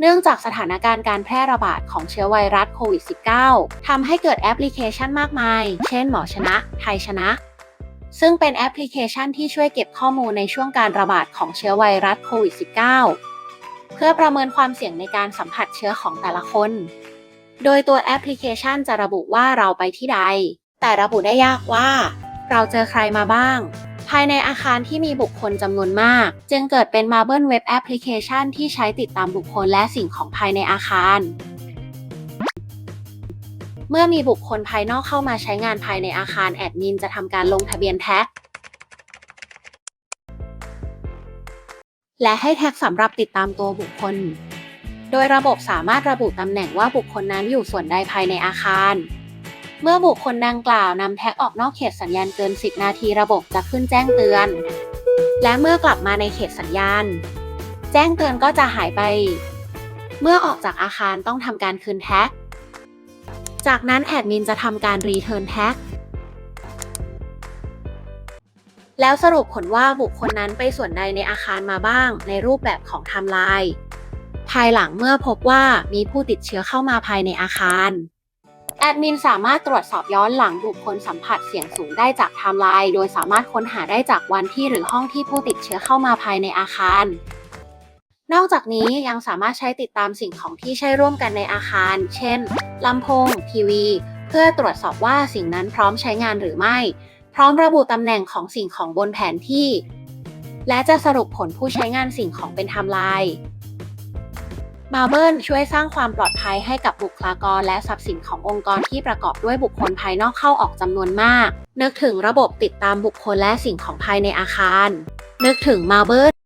เนื่องจากสถานการณ์การแพร่ระบาดของเชื้อไวรัสโควิด -19 ทำให้เกิดแอปพลิเคชันมากมาย เช่นหมอชนะ ไทยชนะ ซึ่งเป็นแอปพลิเคชันที่ช่วยเก็บข้อมูลในช่วงการระบาดของเชื้อไวรัสโควิด -19 เพื่อประเมินความเสี่ยงในการสัมผัสเชื้อของแต่ละคน โดยตัวแอปพลิเคชันจะระบุว่าเราไปที่ใด แต่ระบุได้ยากว่า เราเจอใครมาบ้าง ภายในอาคารที่มีบุคคลจำนวนมาก จึงเกิดเป็น Marble Web Application ที่ใช้ติดตามบุคคลและสิ่งของภายในอาคาร เมื่อมีบุคคลภายนอกเข้ามาใช้งานภายในอาคารแอดมินจะทำการลงทะเบียนแท็กและให้แท็กสำหรับติดตามตัวบุคคล โดยระบบสามารถระบุตำแหน่งว่าบุคคลนั้นอยู่ส่วนใดภายในอาคาร เมื่อบุคคลดังกล่าวนำแท็กออกนอกเขตสัญญาณเกิน 10 นาทีระบบจะขึ้นแจ้งเตือน และเมื่อกลับมาในเขตสัญญาณ แจ้งเตือนก็จะหายไป เมื่อออกจากอาคารต้องทำการคืนแท็ก จากนั้นแอดมินจะทำการรีเทิร์นแท็ก แล้วสรุปผลว่าบุคคลนั้นไปส่วนใดในอาคารมาบ้าง ในรูปแบบของไทม์ไลน์ภายหลังเมื่อพบว่ามีผู้ติดเชื้อเข้ามาภายในอาคาร แอดมินสามารถตรวจสอบย้อนหลังบุคคลสัมผัสเสี่ยงสูงได้จากไทม์ไลน์ โดยสามารถค้นหาได้จากวันที่หรือห้องที่ผู้ติดเชื้อเข้ามาภายในอาคาร นอกจากนี้ยังสามารถใช้ติดตามสิ่งของที่ใช้ร่วมกันในอาคาร เช่นลำโพง ทีวี เพื่อตรวจสอบว่าสิ่งนั้นพร้อมใช้งานหรือไม่ พร้อมระบุตำแหน่งของสิ่งของบนแผนที่ และจะสรุปผลผู้ใช้งานสิ่งของเป็นไทม์ไลน์ มาเบิลช่วยสร้างความปลอดภัยให้กับบุคลากรและทรัพย์สินขององค์กรที่ประกอบด้วยบุคคลภายนอกเข้าออกจำนวนมาก นึกถึงระบบติดตามบุคคลและสิ่งของภายในอาคาร นึกถึงมาเบิล